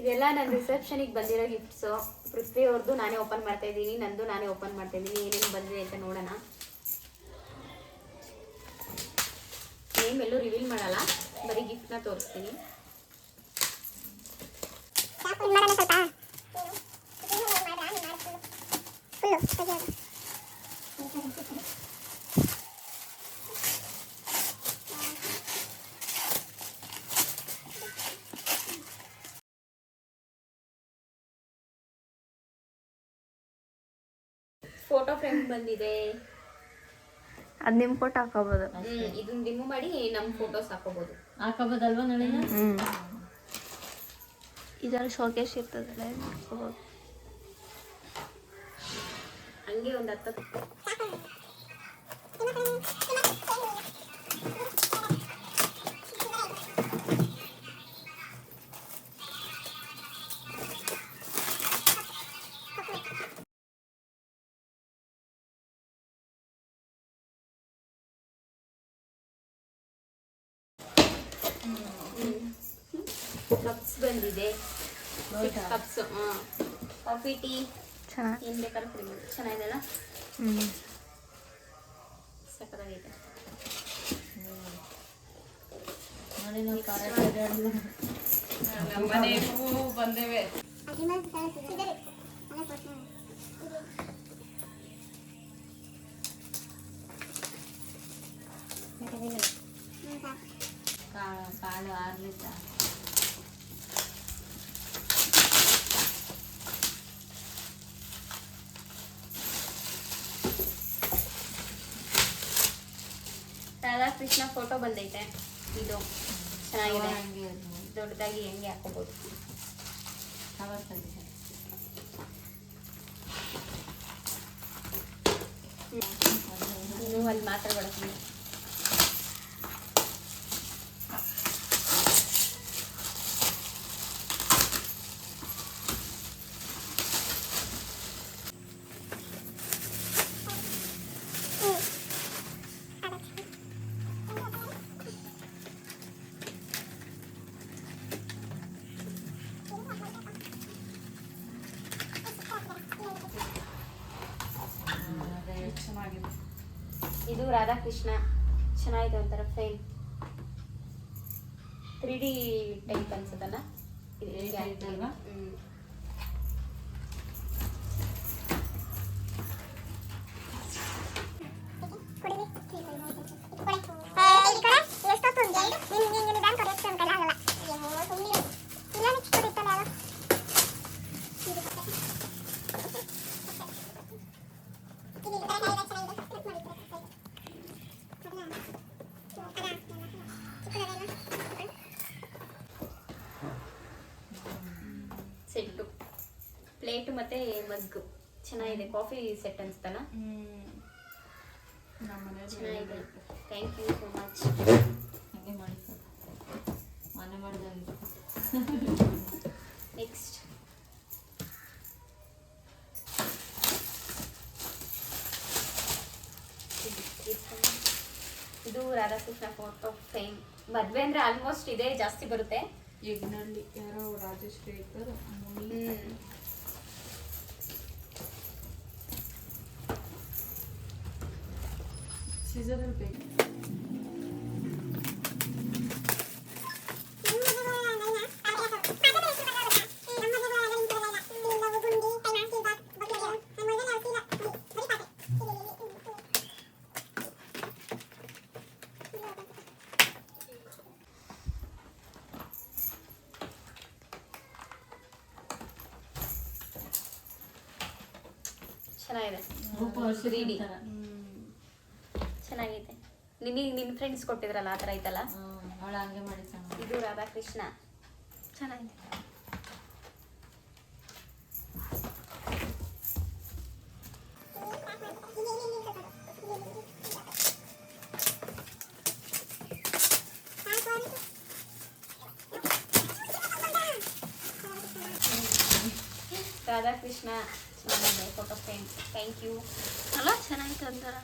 ಇದೆಲ್ಲ ನನ್ನ ರಿಸೆಪ್ಷನಿಗೆ ಬಂದಿರೋ ಗಿಫ್ಟ್ಸು ಪೃಥ್ವಿ ಅವ್ರದ್ದು ನಾನೇ ಓಪನ್ ಮಾಡ್ತಾ ಇದ್ದೀನಿ ನಂದು ನಾನೇ ಓಪನ್ ಮಾಡ್ತಾ ಇದ್ದೀನಿ ಏನೇನು ಬಂದಿದೆ ಅಂತ ನೋಡೋಣ. ನೇಮ್ ಎಲ್ಲೂ ರಿವೀಲ್ ಮಾಡಲ್ಲ ಬರೀ ಗಿಫ್ಟ್ನ ತೋರಿಸ್ತೀನಿ. ಫೋಟೋ ಫ್ರೇಮ್ ಬಂದಿದೆ. ಅದ್ ನಿಮ್ ಫೋಟೋ ಹಾಕೋಬಹುದು ಹ್ಮ್ ಇದನ್ನ ರಿಮೂವ್ ಮಾಡಿ ನಮ್ಮ ಫೋಟೋಸ್ ಹಾಕೋಬಹುದು ಹಾಕೋಬಹುದಲ್ವಾ ನಳಿನ? ಹ್ಮ್. ಇದ್ರಲ್ಲಿ ಶೋಕೇಶ್ ಇರ್ತದಲ್ಲ ಹಂಗೆ ಒಂದು ಹತ್ತು ಬಂದಿದೆ. ಕಪ್ಸ್ ಕಾಫಿ ಟೀ ಚೆನ್ನಾಗಿ ಏನ್ ಬೇಕಾದ್ರೂ ಕುಡಿಬೋದು. ಚೆನ್ನಾಗಿದೆಲ್ಲ ಸಕ್ಕತ್ತಾಗೈತೆ ಕಾರ್ಯಕ್ರಮ ಬಂದೇವೆ. ಕಾಳು ಕಾಳು ಆರ್ಲಿತ್ತ ರಾಧಾಕೃಷ್ಣ ಫೋಟೋ ಬಂದೈತೆ. ಇದು ಚೆನ್ನಾಗಿದೆ. ದೊಡ್ಡದಾಗಿ ಹೆಂಗೆ ಹಾಕೋಬಹುದು ಇನ್ನೂ ಅಲ್ಲಿ ಮಾತ್ರ ಬಳಸ್ತೀನಿ ಅದೇ ಚೆನ್ನಾಗಿದೆ ಇದು ರಾಧಾಕೃಷ್ಣ ಚೆನ್ನಾಗಿದೆ ಒಂಥರ ಫ್ರೇಮ್ ತ್ರೀ ಡಿ ಟೈಪ್ ಅನ್ಸುತ್ತಲ್ಲ? ಇದು Eight ಹಿಂಗೆ eight ಅಲ್ವಾ? ಹ್ಮ್. ಸೆಟ್ಟು ಪ್ಲೇಟ್ ಮತ್ತೆ ಮಗ್ಗು ಚೆನ್ನಾಗಿದೆ ಕಾಫಿ ಸೆಟ್ ಅನ್ಸ್ತಲ್ಲ ಚೆನ್ನಾಗಿದೆ ಥ್ಯಾಂಕ್ ಯು ಸೋ ಮಚ್ ಹಂಗೆ ಮಾಡಿ ಸರ್ ಮನೆ ಮಾಡಿದಂಗೆ ನೆಕ್ಸ್ಟ್ ಇದು ರಾಧಾಕೃಷ್ಣ ಫೋಟೋ ಫ್ರೇಮ್ ಮದ್ವೆ ಅಂದ್ರೆ ಆಲ್ಮೋಸ್ಟ್ ಇದೇ ಜಾಸ್ತಿ ಬರುತ್ತೆ. ಯಜ್ಞಳ್ಳಿ ಯಾರೋ ರಾಜಶ್ರೀ ಇದ್ದಾರೆ ಬೇಕು. ಚೆನ್ನಾಗಿದೆ. ತ್ರೀ ಡಿ ಚೆನ್ನಾಗಿದೆ. ಚೆನ್ನಾಗೈತೆ ನಿನಗೆ ನಿನ್ನ ಫ್ರೆಂಡ್ಸ್ ಕೊಟ್ಟಿದ್ರಲ್ಲ ಆ ಥರ ಐತಲ್ಲ ಅವಳ ಹಂಗೆ ಮಾಡಿ ಇದು ರಾಧಾಕೃಷ್ಣ. ಚೆನ್ನಾಗಿದೆ. ರಾಧಾಕೃಷ್ಣ. ಚೆನ್ನಾಗಿದೆ ಫೋಟೋ ಫ್ರೇಮ್ ಥ್ಯಾಂಕ್ ಯು ಅಲ್ಲ ಚೆನ್ನಾಗಿತ್ತು ಅಂತಾರ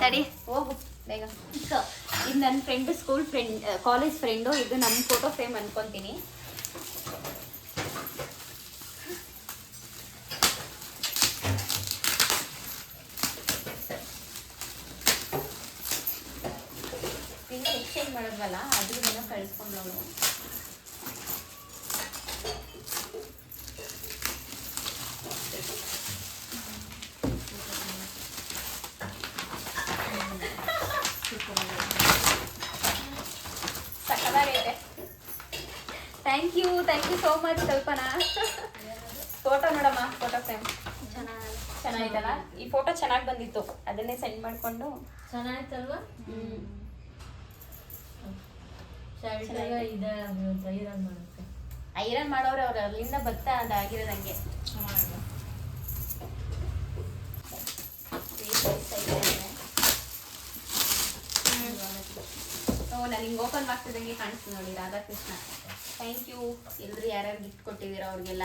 ಸರಿ ಹೋಗು ಬೇಗ. ಇದು ನನ್ನ friend school friend college friend ಇದು ನಮ್ಮ ಫೋಟೋ ಫ್ರೇಮ್ ಅನ್ಕೊಂತೀನಿ ಮಾಡಿದ್ವಲ್ಲ ಅದು ಕಳಿಸ್ಕೊಂಡು ಅವಳು thank you thank you so much Kalpana. Photo ನೋಡಮ್ಮ ಫೋಟೋ ಫ್ರೇಮ್. ಚೆನ್ನಾಗಿ ಚೆನ್ನಾಗಿದಲ್ಲ ಈ ಫೋಟೋ ಚೆನ್ನಾಗಿ ಬಂದಿತ್ತು. ಅದನ್ನೇ ಸೆಂಡ್ ಮಾಡಿಕೊಂಡು. ಚೆನ್ನಾಗಿತ್ತಲ್ವಾ? ಹ್ಞೂ ಐರನ್ ಮಾಡುತ್ತೆ. ಐರನ್ ಮಾಡೋರು ಅವ್ರು ಅಲ್ಲಿಂದ ಭತ್ತ ಅದಾಗಿರೋದಂಗೆ. ಓ ನಾನು ಹಿಂಗೆ ಓಪನ್ ಮಾಡ್ತಿದ್ದಂಗೆ ಕಾಣಿಸ್ತು ನೋಡಿ, ರಾಧಾಕೃಷ್ಣ. ಥ್ಯಾಂಕ್ ಯು ಎಲ್ಲರೂ ಯಾರ್ಯಾರು ಗಿಫ್ಟ್ ಕೊಟ್ಟಿದ್ದೀರಾ ಅವ್ರಿಗೆಲ್ಲ.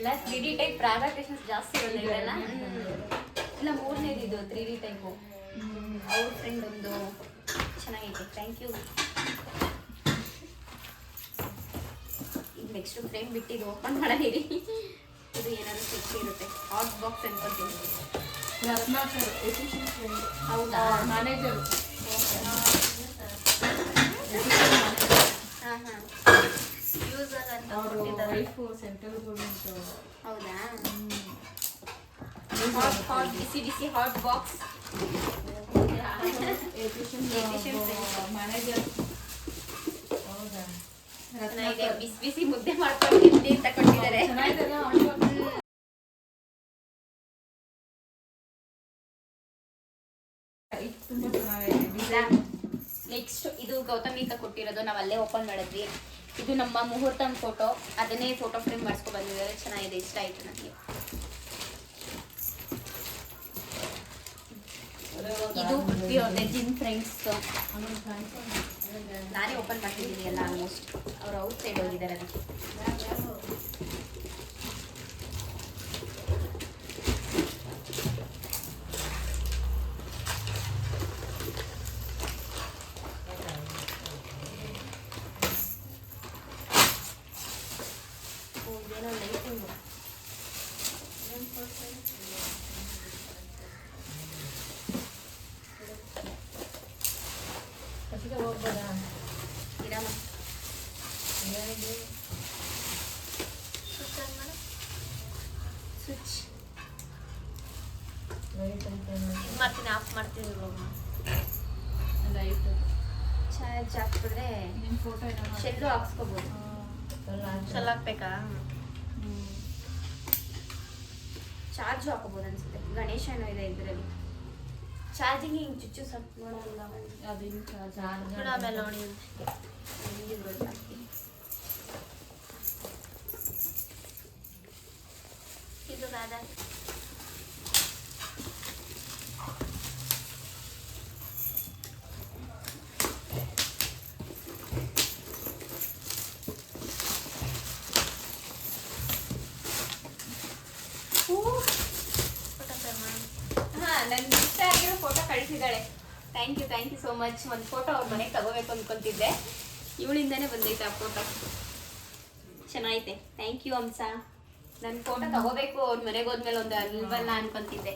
ಎಲ್ಲ ತ್ರೀ ಡಿ ಟೈಪ್ ರಾಧಾಕೃಷ್ಣ ಜಾಸ್ತಿ ಇರೋದು ಇಲ್ಲ ಮೂರನೇದು ಇದು ತ್ರೀ ಡಿ ಟೈಪು ಅವ್ರ ಫ್ರೆಂಡ್ ಒಂದು ಚೆನ್ನಾಗಿದೆ ಥ್ಯಾಂಕ್ ಯು ಈಗ ನೆಕ್ಸ್ಟ್ ಫ್ರೇಮ್ ಬಿಟ್ಟಿದ್ದು ಓಪನ್ ಮಾಡಿರಿ ಇದು ಏನಾದ್ರೂ ಸಿಕ್ಕಿ ಇರುತ್ತೆ. ಹಾಟ್ ಬಾಕ್ಸ್ ಅನ್ಕೊತೀನಿ ಹೌದಾ? ಮ್ಯಾನೇಜರ್ ಹಾಂ ಹಾಂ. ಯೂಸ್ ಆಗಂತ ಅವರು ಕೊಟ್ಟಿದ್ದಾರೆ. ವೈಫು ಸೆಂಟ್ರಲ್ ಗೌರ್ಮೆಂಟ್ ಹೌದಾ? ಹಾಟ್ ಹಾಟ್ ಬಿಸಿ ಬಿಸಿ ಹಾಟ್ ಬಾಕ್ಸ್ ಮ್ಯಾನೇಜರ್ ಹೌದಾ? ಬಿಸಿ ಬಿಸಿ ಮುದ್ದೆ ಮಾಡ್ಕೊಂಡು ತಿಂಡಿ ಅಂತ ಕೊಟ್ಟಿದ್ದಾರೆ. ಚೆನ್ನಾಗಿದೆ ನೆಕ್ಸ್ಟ್ ಇದು ಗೌತಮಿಕ ಕೊಟ್ಟಿರೋದು. ನಾವು ಅಲ್ಲೇ ಓಪನ್ ಮಾಡಿದ್ವಿ. ಇದು ನಮ್ಮ ಮುಹೂರ್ತ ಫೋಟೋ ಅದನ್ನೇ ಫೋಟೋ ಫ್ರೇಮ್ ಮಾಡಿಸ್ಕೊ ಬಂದಿದ್ದಾರೆ. ಚೆನ್ನಾಗಿದೆ, ಇಷ್ಟ ಆಯ್ತು ನನಗೆ. ಇದು ಜಿನ್ ಫ್ರೆಂಡ್ಸ್ ನಾನೇ ಓಪನ್ ಮಾಡ್ತಿದ್ದೀನಿ ಎಲ್ಲ ಆಲ್ಮೋಸ್ಟ್ ಅವ್ರು ಔಟ್ ಸೈಡ್ ಹೋಗಿದ್ದಾರೆ ಅದಕ್ಕೆ. ಶೆಲ್ಲು ಹಾಕ್ಸ್ಕೋಬೋದು. ಶೆಲ್ ಹಾಕ್ಬೇಕಾ? ಚಾರ್ಜ್ ಹಾಕೋಬೋದು ಅನ್ಸುತ್ತೆ. ಗಣೇಶನೋ ಇದೆ ಇದರಲ್ಲಿ. ಚಾರ್ಜಿಂಗ್ ಹಿಂಗೆ ಚುಚ್ಚು ಸಪ್ ನೋಡೋಲ್ಲ ಅದು ಇನ್ನು ಚಾರ್ಜ್ ಆಮೇಲೆ ನೋಡಿ ಇದು ರಾಧಾ ಫೋಟೋ ಫ್ರೇಮ್ ಹಾ ನನ್ಗೆ ಇಷ್ಟ ಆಗಿರೋ photo ಕಳಿಸಿದ್ದಾಳೆ. Thank you thank you so much ಒಂದು ಫೋಟೋ ಅವ್ರ ಮನೆಗೆ ತಗೋಬೇಕು ಅಂದ್ಕೊತಿದ್ದೆ ಇವಳಿಂದಾನೇ ಬಂದೈತೆ ಆ ಫೋಟೋ ಚೆನ್ನಾಗೈತೆ. ಥ್ಯಾಂಕ್ ಯು ಅಂಸ ನನ್ನ ಫೋಟೋ ತಗೋಬೇಕು ಅವ್ರ ಮನೆಗೆ ಹೋದ್ಮೇಲೆ ಒಂದು ಅಲ್ವಲ್ಲ ಅನ್ಕೊಂತಿದ್ದೆ.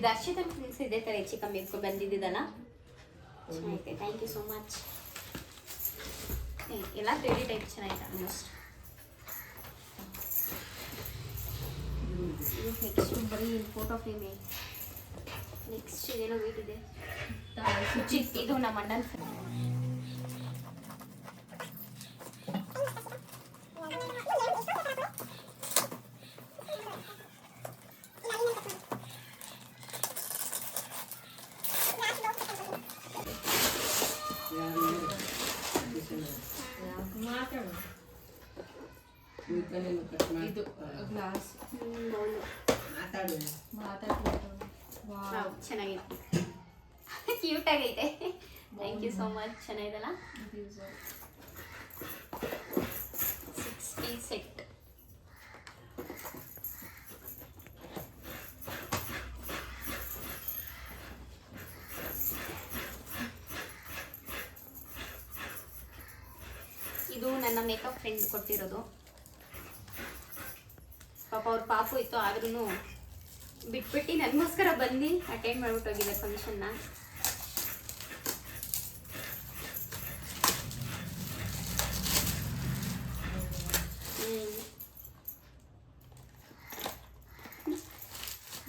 ಇದು ಅರ್ಷಿತಾ ಫ್ರೆಂಡ್ಸ್ ಇದೇ ಥರ ಹೆಚ್ಚು ಕಮ್ಮಿ ಇಟ್ಕೊ ಬಂದಿದ್ದಲ್ಲ ಚೆನ್ನಾಗೈತೆ ಥ್ಯಾಂಕ್ ಯು ಸೋ ಮಚ್ ಎಲ್ಲ ತ್ರೀ ಟೈಪ್ ಚೆನ್ನಾಗಿದೆ ಆಲ್ಮೋಸ್ಟ್ ನೆಕ್ಸ್ಟ್ ಬರೀ ಫೋಟೋ ಫ್ರೇಮ್ ನೆಕ್ಸ್ಟ್ ಏನೋ ವೇಟ್ ಇದೆ. ಇದು ನಮ್ಮ ಅಣ್ಣನ ಮಾತಾಡು ಇದು ಗ್ಲಾಸ್ ಮಾತಾಡು ಚೆನ್ನಾಗಿದೆ ಕ್ಯೂಟ್ ಆಗೈತೆ. ಥ್ಯಾಂಕ್ ಯು ಸೋ ಮಚ್ ಚೆನ್ನಾಗಿದಲ್ಲ ಸಿಕ್ಸ್ ಪೀಸ್ ಸೆಟ್ ಇದು ನನ್ನ ಮೇಕಪ್ ಫ್ರೆಂಡ್ ಕೊಟ್ಟಿರೋದು. ಪಾಪ ಅವ್ರ ಪಾಪು ಇತ್ತು ಆದ್ರೂ ಬಿಟ್ಬಿಟ್ಟು ನನಗೋಸ್ಕರ ಬಂದು ಅಟೆಂಡ್ ಮಾಡ್ಬಿಟ್ಟು ಹೋಗಿದೆ ಫಂಕ್ಷನ್ನ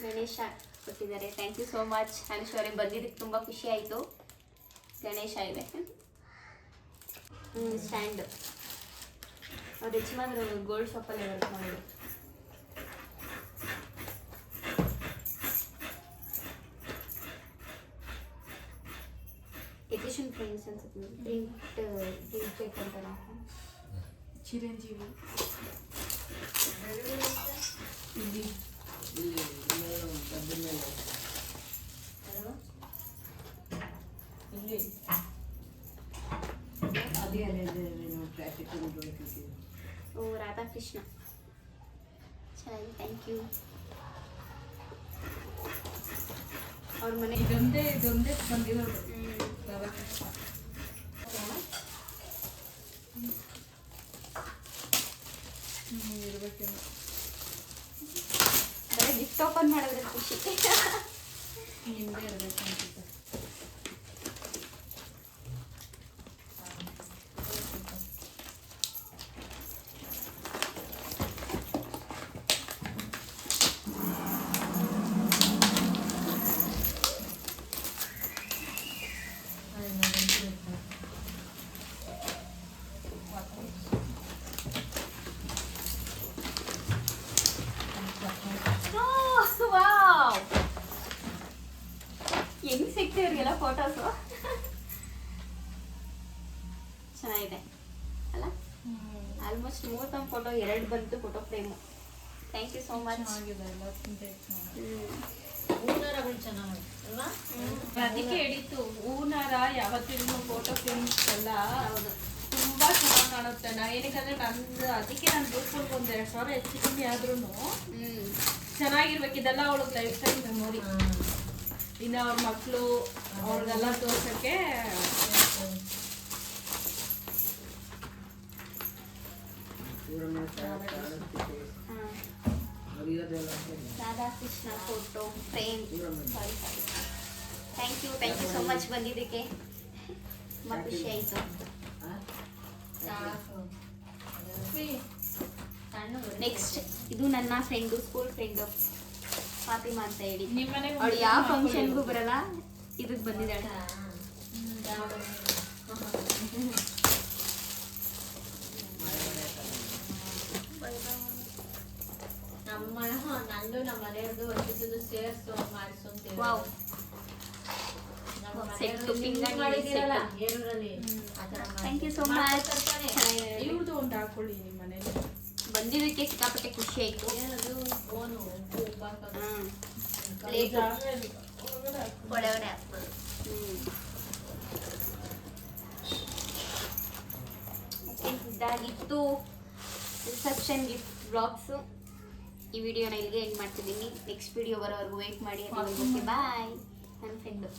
ಗಣೇಶ ಕೊಟ್ಟಿದ್ದಾರೆ. Thank you so much Anushwari ಬಂದಿದ್ದಕ್ಕೆ ತುಂಬ ಖುಷಿ ಆಯಿತು. ಗಣೇಶ ಇದೆ. ಹ್ಞೂ ಸ್ಟ್ಯಾಂಡ್ ಅವ್ರು ಯಜಮಾನ್ರು ಗೋಲ್ಡ್ ಶಾಪಲ್ಲಿ ವರ್ಕ್ ಎಜುಕೇಷನ್ ಫ್ರೆಂಡ್ಸ್ ಅನ್ಸುತ್ತೆ ಪ್ರಿಂಟ್ ಪ್ರಿಂಟ್ ಬೇಕಂತಾರ ಚಿರಂಜೀವಿ ಇಲ್ಲಿ ಇಲ್ಲಿ ಅದೇ ಅದೇ ಟ್ರಾಫಿಕ್ ಓ ರಾಧಾಕೃಷ್ಣ ಚೆನ್ನಾಗಿ ಥ್ಯಾಂಕ್ ಯು ಅವ್ರ ಮನೆ ಇದೊಂದೇ ಇದೊಂದೇ ಬಂದಿರೋದು ಹ್ಮ್. ರಾಧಾಕೃಷ್ಣ ಬರೀ ಗಿಫ್ಟ್ ಓಪನ್ ಮಾಡಿದ್ರೆ ಖುಷಿ. ಹಿಂದೆ ಇರಬೇಕು ಅನ್ಸುತ್ತೆ. ಇವ್ರಿಗೆಲ್ಲ ಫೋಟೋಸು ಚೆನ್ನಾಗಿದೆ ಅಲ್ಲ? ಆಲ್ಮೋಸ್ಟ್ ಮೂವತ್ತೊಂದು ಫೋಟೋ ಎರಡು ಬಂತು photo frame thank you so much ಹೂನಾರಗಳು ಚೆನ್ನಾಗಿ ಅಲ್ವಾ? ಅದಕ್ಕೆ ಹೇಳಿತ್ತು ಹೂನಾರ ಯಾವತ್ತಿಗೂ ಫೋಟೋ ಫ್ರೇಮ್ಸ್ ಎಲ್ಲ ಹೌದು. ತುಂಬಾ ಚೆನ್ನಾಗಿ ಕಾಣುತ್ತೆ. ನಾ ಏನಕ್ಕಂದ್ರೆ ನಂದು ಅದಕ್ಕೆ ನಾನು ದುಡ್ಡು ಒಂದು ಎರಡು ಸಾವಿರ ಹೆಚ್ಚು ಕಮ್ಮಿ ಆದ್ರೂ ಹ್ಮ್. ಚೆನ್ನಾಗಿರ್ಬೇಕು. ಇದೆಲ್ಲ ಅವಳಿಗೆ ಲೈಫ್ ಟೈಮ್ ಮೆಮೊರಿ ಇನ್ನು ಅವ್ರ ಮಕ್ಕಳು ಅವ್ರಿಗೆಲ್ಲ ತೋರ್ಸೋಕ್ಕೆ Radha Radhakrishna photo frame sorry sorry thank you thank you so much ಬಂದಿದ್ದಕ್ಕೆ. ತುಂಬ ಖುಷಿ ಆಯಿತು. ನೆಕ್ಸ್ಟ್ ಇದು ನನ್ನ ಫ್ರೆಂಡು ಸ್ಕೂಲ್ ಫ್ರೆಂಡು ಫಾತಿಮಾ ಅಂತ ಹೇಳಿ. ನಿಮ್ಮನೆ ಅವಳು ಯಾವ ಫಂಕ್ಷನ್ಗೂ ಬರಲ್ಲ ಇದಕ್ಕೆ ಬಂದಿದ್ದಾಳೆ. ನಮ್ಮ ನಂದು ನಮ್ಮ ಮನೆಯವ್ರದ್ದು ಒಂದಿದ್ದು ಸೇರ್ಸು ಮಾಡಿಸು ಅಂತ. Thank you so much. ಇವ್ರದ್ದು ಒಂದು ಹಾಕೊಳ್ಳಿ ನಿಮ್ಮ ಮನೇಲಿ. ಬಂದಿದ್ದಕ್ಕೆ ಸಿಕ್ಕಾಪಟ್ಟೆ ಖುಷಿ ಆಯ್ತು. ಏನದು? ಫೋನು ಹಾಕ್ಬೋದು ಇದಾಗಿತ್ತು ರಿಸೆಪ್ಷನ್ ಗಿಫ್ಟ್ ಬ್ಲಾಗ್ಸು ಈ ವಿಡಿಯೋನ ಇಲ್ಲಿಗೆ ಎಂಡ್ ಮಾಡ್ತಿದ್ದೀನಿ. ನೆಕ್ಸ್ಟ್ ವಿಡಿಯೋ ಬರೋವರೆಗೂ ವೇಟ್ ಮಾಡಿ. ಬಾಯ್ ನನ್ನ ಫ್ರೆಂಡು